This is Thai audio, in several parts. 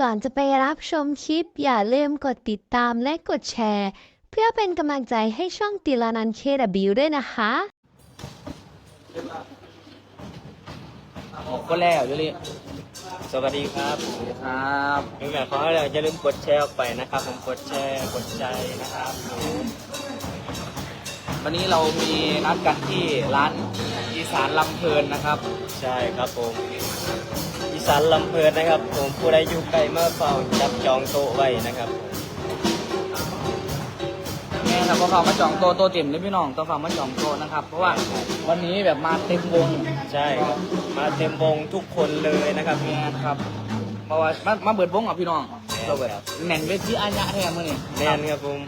ก่อนจะไปรับชมคลิป อย่าลืมกดติดตามและกดแชร์ เพื่อเป็นกำลังใจให้ช่องติลานันเคดบิวด้วยนะคะ ออกก็แล้วยูริสวัสดีครับครับยังไงขอให้เราอย่าลืมกดแชร์ออกไปนะครับ ผมกดแชร์กดใจนะครับผมวันนี้เรามีนัดกันที่ร้าน อีสานลำเพลินนะครับ ใช่ครับผมอีสานลำเพลินนะครับ ผมผู้ใดอยู่ไกลมาเฝ้าจับจองโต๊ะไว้นะครับผมแม่ครับพวกเขามาจองโต๊ะโต๊ะเต็มเลยพี่น้องต้องเขามาจองโต๊ะนะครับ เพราะว่าวันนี้แบบมาเต็มวงใช่ครับมาเต็มวงทุกคนเลยนะครับแม่ครับเพราะว่ามามาเบิดวงอะพี่น้องแม่นครับแหน่งเวทีอาญะแท้มื่อนี่แน่นครับผม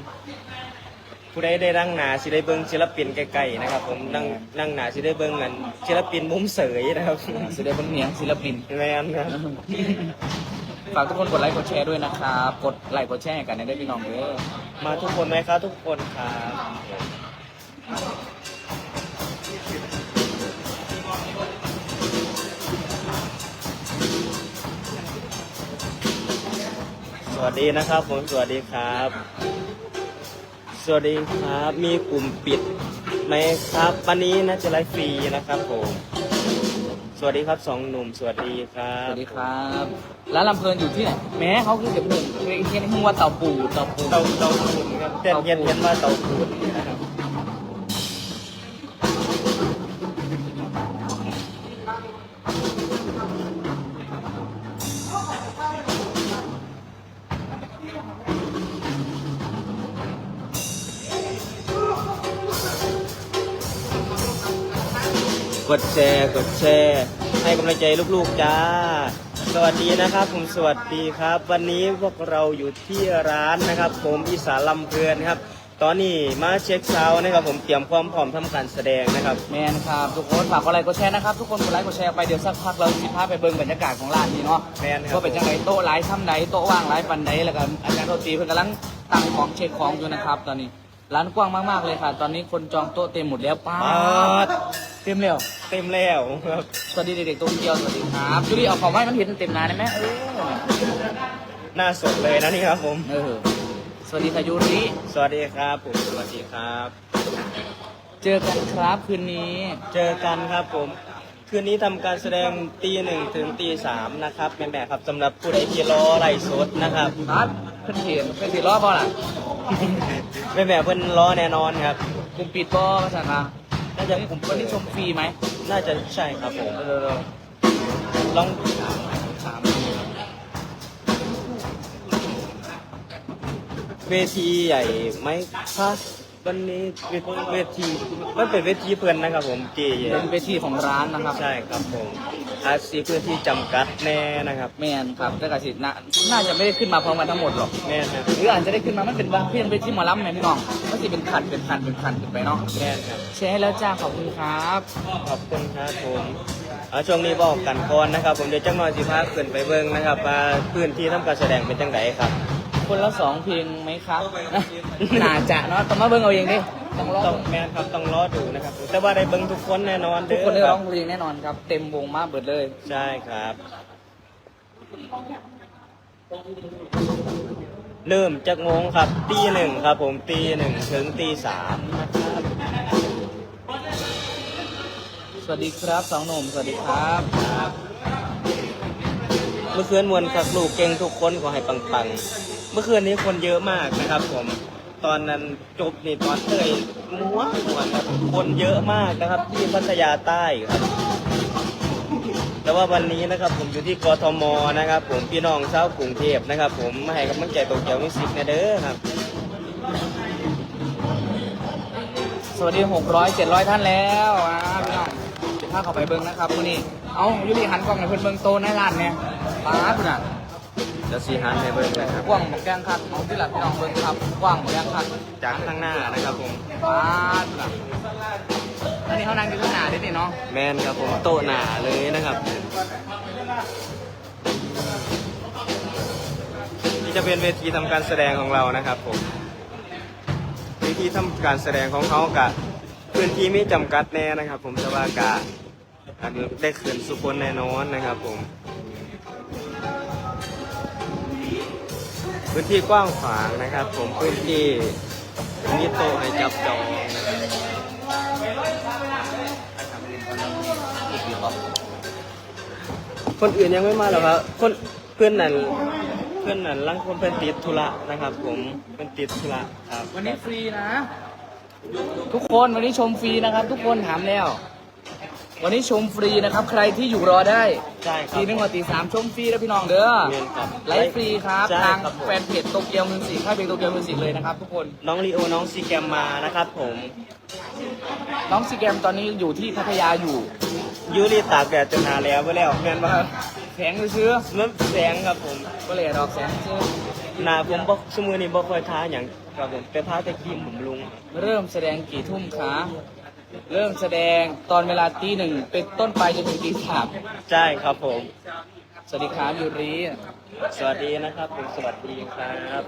ผู้ใดได้นั่งหนาสิได้เบิ้งศิลปินใกล้ๆนะครับ ผมนั่งนั่งหนาสิได้เบิ้งกันศิลปินมุมเสยนะครับแสดงเป็นเหนียงศิลปินแม่นครับฝากทุกคนกดไลค์กดแชร์ด้วยนะครับกดไลค์กดแชร์ให้กันได้พี่น้องเด้อมาทุกคนไหมครับทุกคนครับสวัสดีนะครับผมสวัสดีครับ สวัสดีครับ มีกลุ่มปิดไหมครับ วันนี้น่าจะไลฟ์ฟรีนะครับผมสวัสดีครับสองหนุ่มสวัสดีครัสบวัสดีครับร้านลำเพลินอยู่ที่ไหนแม้เขาคือเก็บหนึ่งเรียกเรียกหัวเต่าปูเต่าปูเตาเตาปูนครับเต้นเย็นเย็นว่าเตาปูนนะครับ ดแชร์ กดแชร์ ให้กำลังใจลูกๆจ้า สวัสดีนะครับ ผมสวัสดีครับ วันนี้พวกเราอยู่ที่ร้านนะครับ ผมอีสานลำเพลินครับ ตอนนี้มาเช็คเซาท์นะครับ ผมเตรียมความพร้อมทำการแสดงนะครับ แมนครับทุกคนฝากกดไลค์กดแชร์นะครับทุกคนกดไลค์กดแชร์ไปเดี๋ยวสักพักเราสิพาไปเบิ่งบรรยากาศของร้านนี้เนาะแมนครับ ว่าเป็นจังไงโต๊ะไลฟ์ทำไหนโต๊ะว่างไลฟ์ปันไหนแล้วก็อาจารย์โรตีเพิ่นกำลังตั้งของเช็คของอยู่นะครับ ตอนนี้ร้านกว้างมากๆเลยค่ะ ตอนนี้คนจองโต๊ะเต็มหมดแล้วป้าปาดด เต็มแล้วเต็มแล้วครับสวัสดีเด็กๆตัวเกียวสวัสดีครับจุลี่เอาของไว้มันเห็นเต็มหนาได้ไหมเออหน้าสดเลยนะนี่ครับผม เออสวัสดีค่ะยูริสวัสดีครับผมสวัสดีครับ เจอกันครับคืนนี้เจอกันครับผม คืนนี้ทำการแสดงตีหนึ่งถึงตีสามนะครับแม่ๆครับสำหรับผู้ใดที่รอไล่สดนะครับนัดเพิ่นเห็นเพิ่นสิรอบบ่ล่ะแม่ๆเพิ่นรอแน่นอนครับกลุ่มปิดบ่ภาษาค่ะ น่าจะผมวันนี้ชมฟรีไหม น่าจะใช่ครับผมเออลองถามเวทีใหญ่ไหมคะ วันนี้เวเวทีมันเป็นเวทีเพื่อนนะครับผมจีเป็นเวทีของร้านนะครับ ใช่ครับผมอาซีพื้นที่จำกัดแน่นะครับแมนครับแต่กสิน่าน่าจะไม่ได้ขึ้นมาพร้อมกันทั้งหมดหรอก แน่ครับหรืออาจจะได้ขึ้นมามันเป็นบางเพียงเวทีหมอลำไหมพี่น้องก็สิเป็นคันเป็นคันเป็นคันขึ้นไปเนาะแน่ครับแชร์ให้แล้วจ้าขอบคุณครับขอบคุณครับผมเอาช่วงนี้บอกกันก่อนนะครับ ผมเดี๋ยวจังหน่อยสิพาขึ้นไปเบิ่งนะครับว่าพื้นที่ทำการแสดงเป็นจังไดครับ คนละสองเพลงไหมครับน่าจะเนาะต้องมาเบิ่งเอาเองดิต้องร้อต้องงแม่นครับต้องรอดูนะครับ แต่ว่าได้เบิ่งทุกคนแน่นอนทุเด้กอคนได้คร้รัอบงเพลงแน่นอนครับ เต็มวงมากเบิดเลย ใช่ครับ เริ่มจากโมงครับตีหนึ่งครับ ผมตีหนึ่งถึงตีสามนะครับสวัสดีครับสองหนุ่มสวัสดีครับเมื่อคืนมวลครับลูกเก่งทุกคนขอให้ปังๆเมื่อคืนนี้คนเยอะมากนะครับ ผม ตอนนั้นจบนี่ตอนเตยม้วนม้วนครับคนเยอะมากนะครับ ที่พัทยาใต้ครับ แต่ว่าวันนี้นะครับ ผมอยู่ที่กทมนะครับ ผมพี่น้องชาวกรุงเทพนะครับ ผมมาให้กำลังใจโตเกียวมิวสิกนะเด้อครับ สวัสดีหกร้อยเจ็ดร้อยท่านแล้วอ่าพี่น้องเดี๋ยวพาเข้าไปเบิ่งนะครับมื้อนี้ เอายุริหันกล้องให้เพิ่นเบิ่งโตในร้านเนี่ยป้าดพุ่นน่ะ จะสีหันให้เบิ่งนะครับกว้างบักแกงคักเอาที่หลังพี่น้องเบิ่งครับกว้างบักแกงคักจากข้างหน้านะครับผมป้าดพุ่นน่ะอันนี้เขานั่งอยู่ข้างหน้าดินี่เนาะแมนครับผมโต๊ะหนาเลยนะครับนี่จะเป็นเวทีทำการแสดงของเรานะครับผมเวทีทำการแสดงของเขากับพื้นที่มีจำกัดแน่นะครับ ผมแต่ว่ากะอันนี้ได้คืนสุคนแน่นอนนะครับผม พื้นที่กว้างขวางนะครับ ผมพื้นที่มีโต๊ะให้จับจองคนอื่นยังไม่มาหรอครับคนเพื่อนนั่นเพื่อนนั่นลังคนเป็นติดธุระนะครับ ผมเป็นติดธุระครับ วันนี้ฟรีนะ ทุกคนวันนี้ชมฟรีนะครับ ทุกคนถามแล้ว วันนี้ชมฟรีนะครับ ใครที่อยู่รอได้ใช่ครับ ตีหนึ่งกว่าตีสามชมฟรีนะพี่น้องเด้อเรียนครับไลฟ์ฟรีครับใช่ทางครับผม แฟนเพจโตเกียวมิวสิกค่ายเพลงโตเกียวมิวสิกเลยนะครับทุกคนน้องลีโอน้องซีแกมมานะครับผมน้องซีแกรมตอนนี้อยู่ที่พัทยาอยู่ยูรีตากแดดจนหาแล้วไปแล้วแม่นปะครับแข็งซื้อมันแสงครับผมก็เลยดอกแสงซื้อหนาผมบอกสมือนี้บอกคอยท้าอย่างครับผมแต่ท้าแต่ครีมผมลุงเริ่มแสดงกี่ทุ่มคะ เริ่มแสดงตอนเวลาตีหนึ่งเป็นต้นไปจนถึงตีสามใช่ครับผม สวัสดีครับยูริสวัสดีนะครับผมสวัสดีครับ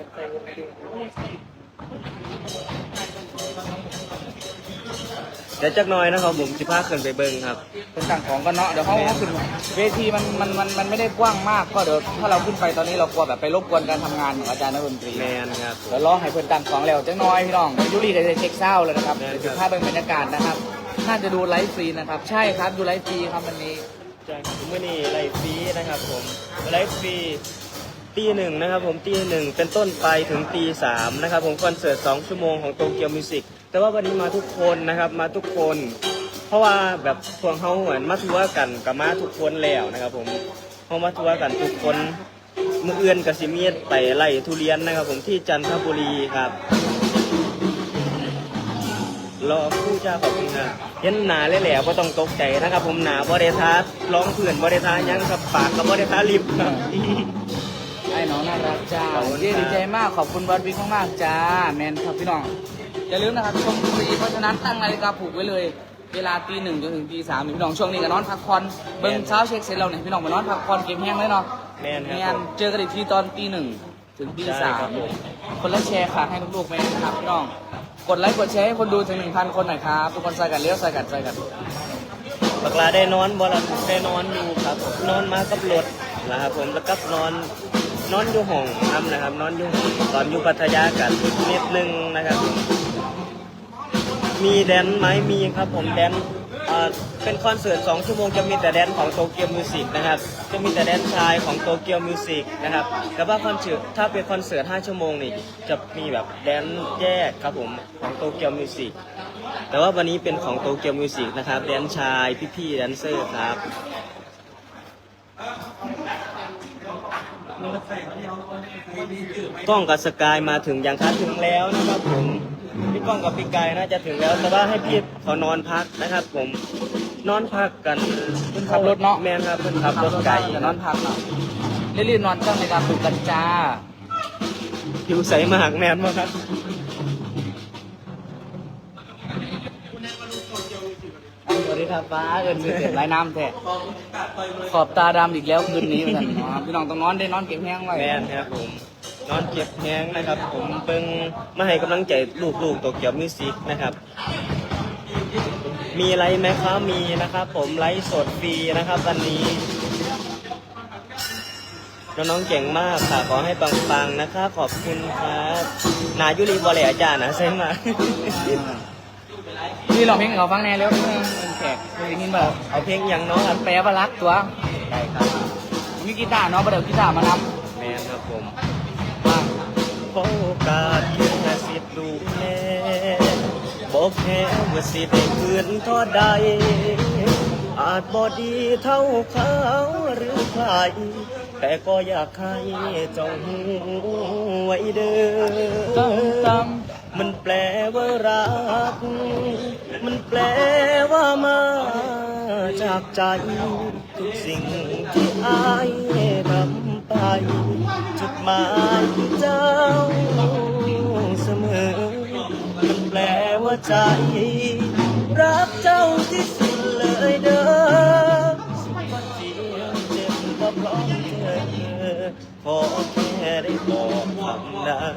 เดี๋ยวจักหน้อยนะครับผมสิพาขึ้นไปเบิ้งครับเป็นต่างของกันเนาะเดี๋ยวเขาแม่เขาขึ้นเวทีมันมันมันมันไม่ได้กว้างมากก็เดี๋ยวถ้าเราขึ้นไปตอนนี้เรากลัวแบบไปรบกวนการทำงานของอาจารย์นักดนตรีแมนครับผม เดี๋ยวรอให้เพื่อนต่างของแล้วจังน้อยพี่น้องเดี๋ยวยูริก็จะเช็คเศร้าเลยนะครับได้ครับ เดี๋ยวภาพเป็นบรรยากาศนะครับน่าจะดูไลฟ์ฟรีนะครับใช่ครับดูไลฟ์ฟรีครับวันนี้ใช่ครับเมื่อนี้ไลฟ์ฟรีนะครับผมไลฟ์ฟรีตีหนึ่งนะครับผมตีหนึ่งเป็นต้นไปถึงตีสามนะครับผมคอนเสิร์ตสองชั่วโมงของโตเกียวมิวสิก แต่ว่าวันนี้มาทุกคนนะครับมาทุกคน เพราะว่าแบบพวกเขาเหมือนมาทัวร์กันกับมาทุกคนแล้วนะครับ ผมเขามาทัวร์กันทุกคนมือเอื่อนกับซิเมียดไปไล่ทุเรียนนะครับ ผมที่จันทบุรีครับรอคู่จ้าขอบคุณครับเห็นหนาเลยแหละว่าต้องตกใจนะครับ ผมหนาบริทัสร้องเผื่อนบริทัสยังกับปากกับบริทัสลิปครับไอ้น้องน่ารักจ้าขอบคุณครับเย้ดีใจมากขอบคุณบอสบิ๊กมากๆจ้าแมนครับพี่น้อง อย่าลืมนะครับชมฟรีเพราะฉะนั้นตั้งนาฬิกาปลุกไว้เลย เวลาตีหนึ่งจนถึงตีสามพี่น้องช่วงนี้ก็นอนพักผ่อนเบิ้งเช้าเช็คเสร็จแล้วเนี่ยพี่น้องมานอนพักผ่อนเกมแห้งเลยเนาะแมนครับนผม เจอกันอีกทีตอนตีหนึ่งถึงตีสามครับผมคนละแชร์ค่ะให้ลูกๆไปนะครับพี่น้องกดไลค์กดแชร์ให้คนดูถึงหนึ่งพันคนหน่อยครับทุกคนใส่กันเลี้ยวใส่กันใส่กันบักลาได้นอนบ่ลได้นอนอยู่ครับนอนมากับรถนะครับผมแล้วก็นอนนอนอยู่ห้องน้ำนะครับ นอนอยู่ห้องตอนอยู่พัทยากันนิดนึงนะครับ มีแดนไหมมีครับผมแดนเป็นคอนเสิร์ต2ชั่วโมงจะมีแต่แดนของโตเกียวมิวสิกนะครับจะมีแต่แดนชายของโตเกียวมิวสิกนะครับแต่ว่าคอนเสิร์ตถ้าเป็นคอนเสิร์ต5ชั่วโมงนี่จะมีแบบแดนแยกครับผมของโตเกียวมิวสิกแต่ว่าวันนี้เป็นของโตเกียวมิวสิกนะครับแดนชายพี่ๆแดนเซอร์ครับกล้องกับสกายมาถึงอย่างคัดถึงแล้วนะครับผม พี่ก้องกับพี่กายน่าจะถึงแล้ว แต่ว่าให้พี่เขานอนพักนะครับ ผม นอนพักกันเพิ่นขับรถเนาะ แมนครับเพิ่นขับรถไกลจะนอนพักเนาะรีบๆนอนตั้งนาฬิกาปลุกกันจ้า ผิวใสมากแมนมากครับ สวัสดีครับฟ้าเอินเสร็จไรน้ำแท้ขอบตาดำอีกแล้วคืนนี้เหมือนกันเนาะพี่น้องต้องนอนได้นอนเก็บแห้งไว้ แมนครับผม นอนเก็บแห้งนะครับ ผมเพิ่งมาให้กำลังใจลูกๆโตเกียวมิวสิกนะครับ มีอะไรไหมครับมีนะครับ ผมไลฟ์สดฟรีนะครับวันนี้น้องๆเก่งมากค่ะขอให้ปังๆนะคะ ขอบคุณครับนายุรีบอลเลยอาจารย์นะใช่ไหมพี่ลองเพลงให้เขาฟังแน่แล้วเป็นแขกเคยได้ยินแบบเอาเพลงอย่างน้องอันแปลว่ารักตัวใช่ครับมีกีตาร์เนาะประเดี๋ยวกีตาร์มานแมนครับผมำว่า ขอโอกาสเพียงแค่สิดูแลบอกแค่ว่าสิได้คืนท่าใด อาจบ่ดีเท่าเขาหรือใคร แต่ก็อยากให้เจ้าหูไว้เด้ตั้งอมันแปลว่ารัก มันแปลว่ามาจากใจ ทุกสิ่งที่อายทำ ไปจุดหมายเจ้าเสมอมันแปลว่าใจ รักเจ้าที่สุดเลยเด้อสุดก็เจียงเจ็บก็เพราะเธอขอแค่ได้บอกคำนั้น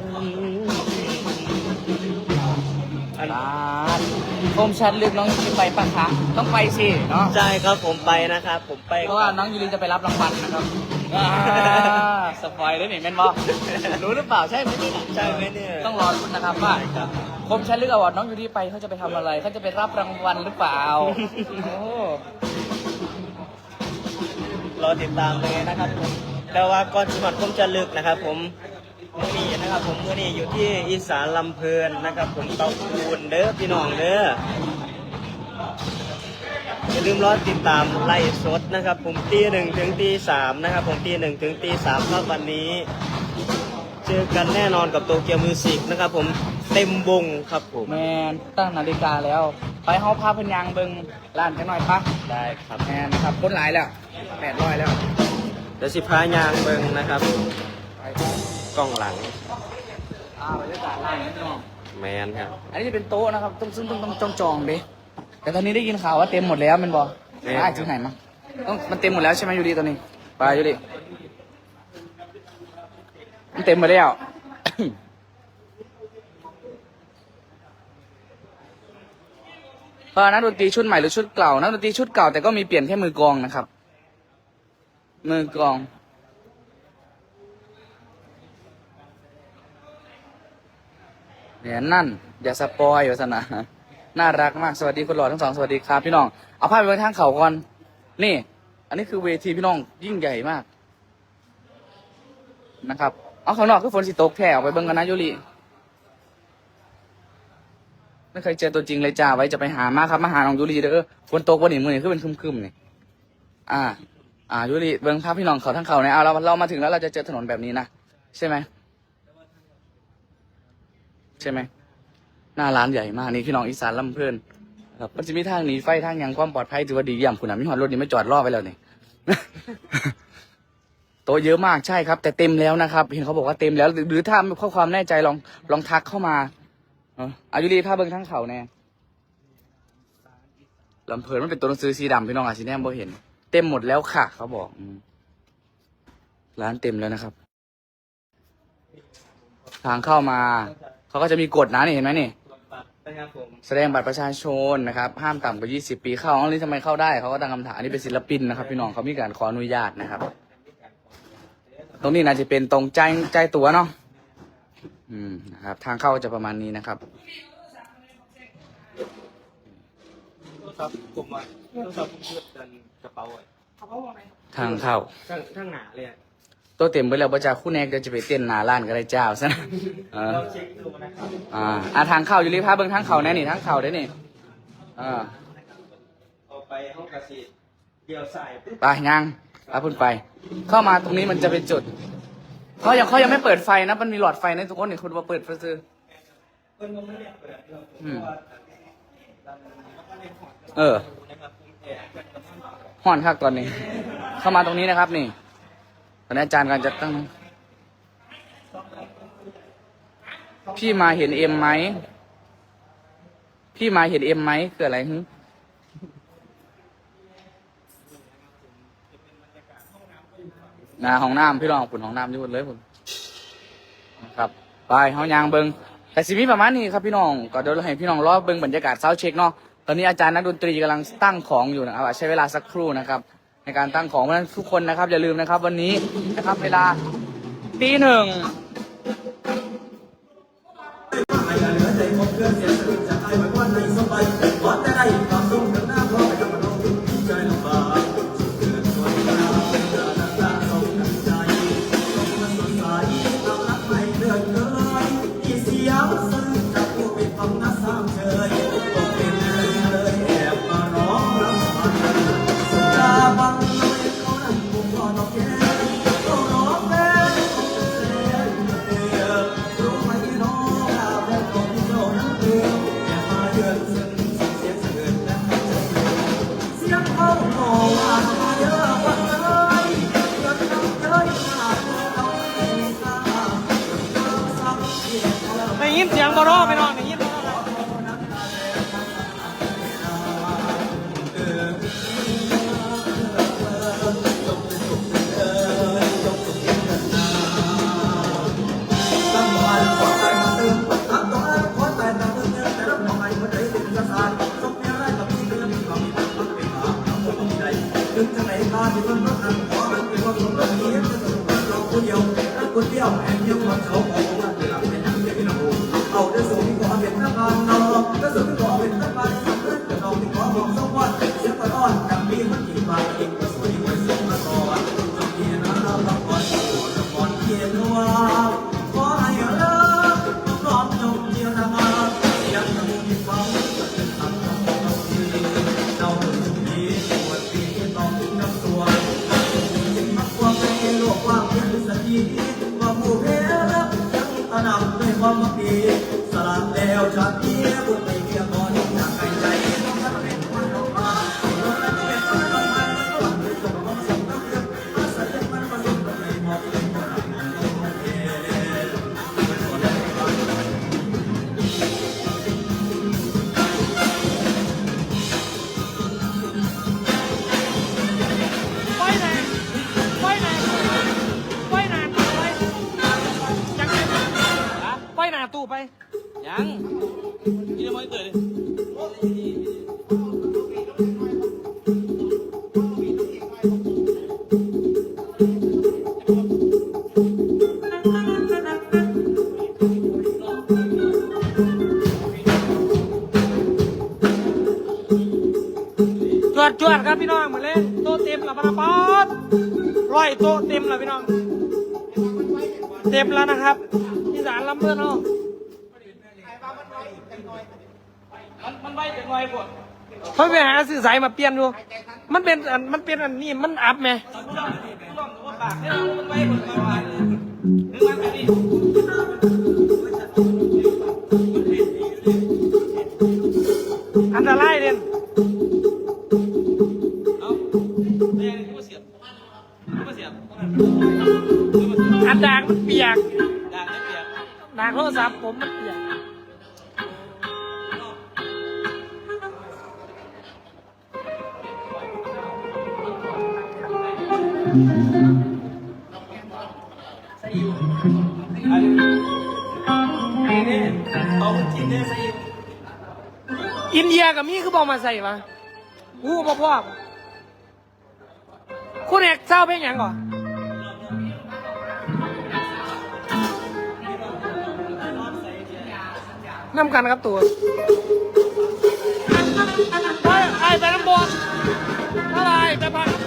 อ่าคมชัดลึกน้องยูริไปปะคะต้องไปสิเนาะใช่ครับผมไปนะครับ ผมไปเพราะว่าน้องยูริจะไปรับรางวัลนะครับ อ่าสปอยเลยนี่แม่นบอรู้หรือเปล่าใช่ไหมนี่ใช่ไหมเนี่ยต้องรอรุ้นนะครับว่าคมชันลึกอวอร์ดน้องยูดีไปเขาจะไปทำอะไรเขาจะไปรับรางวัลหรือเปล่าโอ้รอติดตามเลยนะครับผมแต่ว่าก่อนสมัครผมจะลึกนะครับ ผมมื่อนี้นะครับผมมื่อนี้อยู่ที่อีสานลำเพลินนะครับ ผมเตาปูนเด้อพี่น้องเด้อ อย่าลืมรอติดตามไล่สดนะครับ ผมตีหนึ่งถึงตีสามนะครับ ผมตีหนึ่งถึงตีสามครับวันนี้ เจอกันแน่นอนกับโตเกียวมิวสิกนะครับ ผมเต็มวงครับผมแมนตั้งนาฬิกาแล้ว ไปเฮาพาเพันยางเบิงร้านกันหน่อยปะได้ครับแมนครับคนหลายแล้วแปดร้อยแล้วเดี๋ยวสิพายางเบิงนะครับ ไปกล้องหลังอ่าบรรยากาศร้านนี่น้องแมนครับ อันนี้จะเป็นโต๊ะนะครับ ต้องซึ่งต้องต้องต้องจองดิ แต่ตอนนี้ได้ยินข่าวว่าเต็มหมดแล้วแมันบอกเต็มอ่าถึงไหนมาต้องมันเต็มหมดแล้วใช่ไหมยูดีตอนนี้ ไปยูดีมันเต็มหมดแล้วเออนักดนตรีชุดใหม่หรือชุดเก่านักดนตรีชุดเก่าแต่ก็มีเปลี่ยนแค่มือกลองนะครับ มือกลอง เนี่ยนั่น อย่าสปอยอยู่สนะ น่ารักมากสวัสดีคุณหล่อทั้งสองสวัสดีครับพี่น้องเอาภาพไปไว้ทางเขาก่อนนี่ อันนี้คือเวทีพี่น้องยิ่งใหญ่มากนะครับเอาข้างนอกคือฝนสิตกแท้ออกไปเบิ่งกันนะยุริไม่เคยเจอตัวจริงเลยจ้าไว้จะไปหามาครับมาหาน้องยุริเด้อฝนตกวันนี้มือนี่คือเป็นคึมๆนี่อ่า อ่ายุริเบิ่งภาพพี่น้องเขาทั้งเขาเนี่ยเอาเราเรามาถึงแล้วเราจะเจอถนนแบบนี้นะใช่ไหมใช่ไหม น้าร้านใหญ่มากนี่พี่น้องอีสานลำเพลินครับมันจะมีทางหนีไฟทางหยังความปลอดภัยถือว่าดีเยี่ยมคุณนะมีหอดรถนี่ไม่จอดรอไปแล้วนี่ โต๊ะเยอะมากใช่ครับ แต่เต็มแล้วนะครับ เห็นเขาบอกว่าเต็มแล้ว หรือถ้าข้อความแน่ใจลองลองทักเข้ามาเอออายุรีภาพเบิ้งทั้งเขาแน่ลำเพลินมันเป็นตัวหนังสือสีดำพี่น้องอาชีแนมบ่เห็น เต็มหมดแล้วค่ะ เขาบอกอืมร้านเต็มแล้วนะครับ ทางเข้ามา เขาก็จะมีกฎนะนี่เห็นไหมนี่ นะครับผมแสดงบัตรประชาชนนะครับห้ามต่ำกว่า 20 ปีเข้าอันนี้ทำไมเข้าได้เขาก็ตั้งคำถามอันนี้เป็นศิลปินนะครับ พี่น้องเขามีการขออนุญาตนะครับ ตรงนี้น่าจะเป็นตรงใจใจตัวเนาะอืมนะครับ ทางเข้าจะประมาณนี้นะครับครับผมว่าโทรศัพท์ผมเพื่อนดันกระเป๋าอะทางเข้าทั้งทั้งหนาเลยอะ ตัวเต็มไปแล้วประจาคู่แนกเดี๋ยวจะไปเต้นหนาล้านก็ได้เจ้าซะนะเออเราเช็คดูนะครับอ่าอ่าทางเข้าอยู่รีพาเบิ้งทางเข้าแน่นี่ทางเข้าได้นี่อ่าเอาไปห้องกระสีเดียวใส่ปุ๊บไปยังรับพุ่นไป เข้ามาตรงนี้มันจะเป็นจุดเขายังเขายังไม่เปิดไฟนะ มันมีหลอดไฟนะทุกคนเห็นคุณมาเปิดซื้อเพิ่นก็ไม่ได้เปิดเราผมอืมว่าเออนะครับผมแอบห่อนคักตอนนี้ เข้ามาตรงนี้นะครับนี่ต อนนี้อาจารย์กำลังจะตั้ง พี่มาเห็นเอ็มไหม พี่มาเห็นเอ็มไหมคืออะไรฮึนาห้องน้ำพี่ลองปุ่นห้องน้ำอยู่นเลยปุ่นครับ ไปห้องยางเบิงแต่สิมีประมาณนี้ครับพี่น้องก็เดี๋ยวเราให้พี่น้องรอเบิงบรรยากาศเซาเช็คเนาะตอนนี้อาจารย์นักดนตรีกำลังตั้งของอยู่นะครับใช้เวลาสักครู่นะครับ ในการตั้งของเพราะฉะนั้นทุกคนนะครับอย่าลืมนะครับ วันนี้นะครับเวลาตีหนึ่ง ยังนี่จะไม่เกิดเจวดจวดครับพี่น้องมาเล่นโตเต็มละวปะป๊อดร้อยโตเต็มละพี่น้อง เต็มแล้วนะครับที่สารลำเพื่อนเนาะ มันมันไว้ถึงไว้พวเขาไปหาสื่อสายมาเปลี่ยนดู มันเป็นอันมันเป็นอันนี้มันอับไหม่อันร่อล่เนี่นอันตรายเด่นอันด่างมันเปียกดงไม่เปียกด่างโทรศัพท์ผมมัน เอามาใส่วะหูพ่อพ่อคุณเอกเศร้าเพลงอย่างก่อนน้ำกันครับตัวไปไปน้ำบอลอะไรไปพัก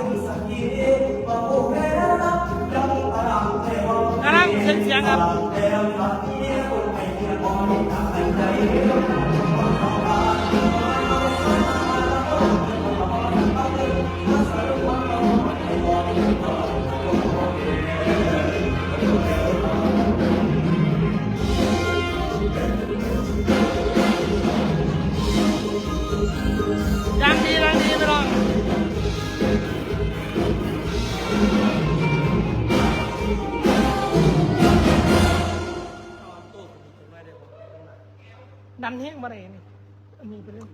กว่าเป็นสักทีว่ารังอารามเทวาอันนั้นเสียงเสียงครับ ดันแห้งมาเลยนี่อันนี้ไปเรื่อง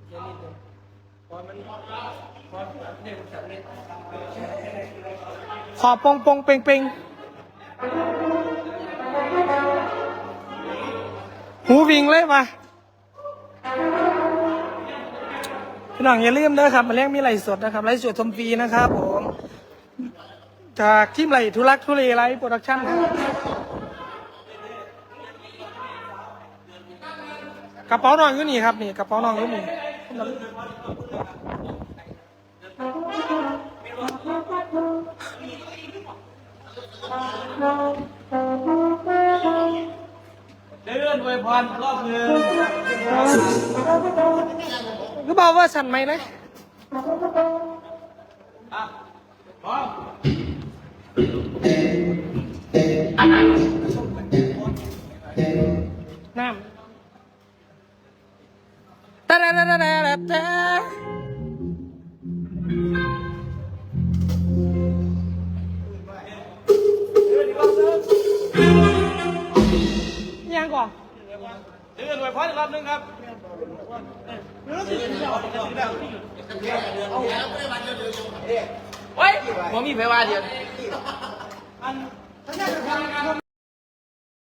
ขอปงปงเปงเปงหูวิ่งเลยมาพี่น้องอย่าลืมเด้อครับมาเลี้ยงมีไหลสดนะครับไหลสดชมฟรีนะครับผม จากทีมไหลทุลักทุเลไลฟ์โปรดักชั่นครับ ระเป๋าน้องอยู่นี่ครับนี่กระเป๋าน้องอยู่นี่เดินอวยพรรอบเมืองก็บอกว่าสั่นไหมนะน้ำตะระระระระระตะ ยังก่อนเดินอวยพรอีกรอบนึงครับเฮ้ยผมมีไฟว่าเดียว